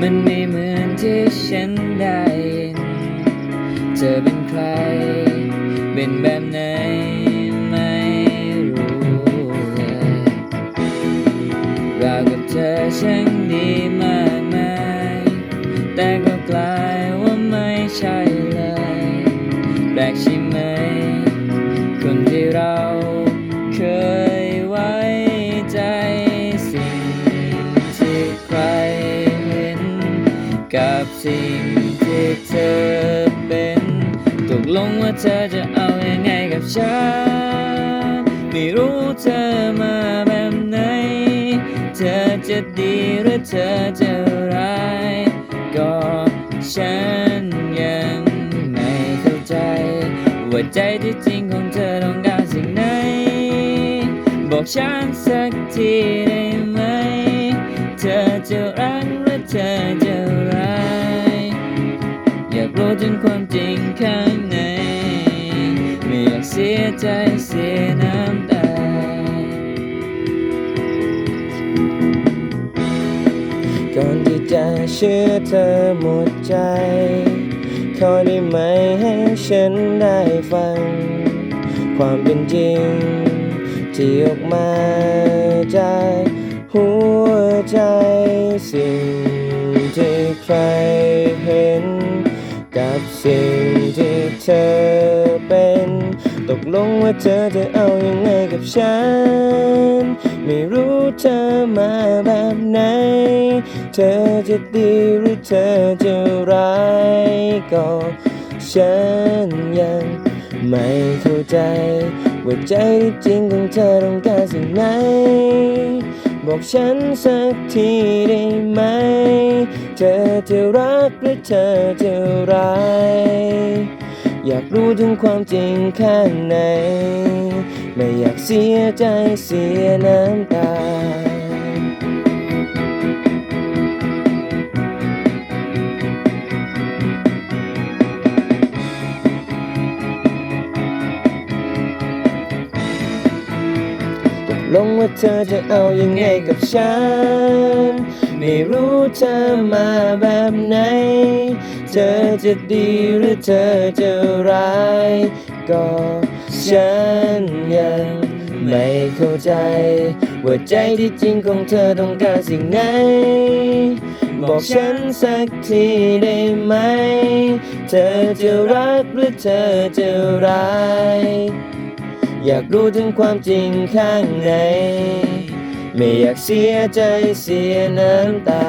มันไม่เหมือนที่ฉันได้ยินเธอเป็นใคร เป็นแบบไหนไม่รู้เลยรากับเธอช่างดีมากมายแต่ก็กลายว่าไม่ใช่เลย แปลกใช่ไหม คนที่เรา สิ่งที่เธอเป็นตกลงว่าเธอจะเอาอยัางไงกับฉัน ไม่รู้เธอมาแบบไหน เธอจะดีหรือเธอจะร้าย ก็ฉันยังไม่เข้าใจ ว่าใจที่จริงของเธอต้องการสิ่งไหน บอกฉันสักทีได้ไหม เธอจะรัก เสียใจเสียน้ำตาก่อนที่จะเชื่อเธอหมดใจ ขอได้ไหมให้ฉันได้ฟัง ความเป็นจริง ที่ออกมาจากหัวใจสิ่งที่ใครเห็น กับสิ่งที่เธอ กลงว่าเธอจะเอาอยัางไงกับฉัน ไม่รู้เธอมาแบบไหน เธอจะดีหรือเธอจะร้ายก็ฉันยังไม่เข้าใจ ว่าใจที่จริงของเธอต้องการสิ่งไหน บอกฉันสักทีได้ไหม เธอจะรักหรือเธอจะร้าย อยากรู้ถึงความจริงข้างใน ไม่อยากเสียใจเสียน้ำตากลงว่าเธอจะเอาอยัางไงกับฉัน ไม่รู้เธอมาแบบไหน เธอจะดีหรือเธอจะร้ายก็ฉันยังไม่เข้าใจ ว่าใจที่จริงของเธอต้องการสิ่งไหน บอกฉันสักทีได้ไหม เธอจะรักหรือเธอจะร้าย อยากรู้ถึงความจริงข้างใน ไม่อยากเสียใจเสียน้ำตา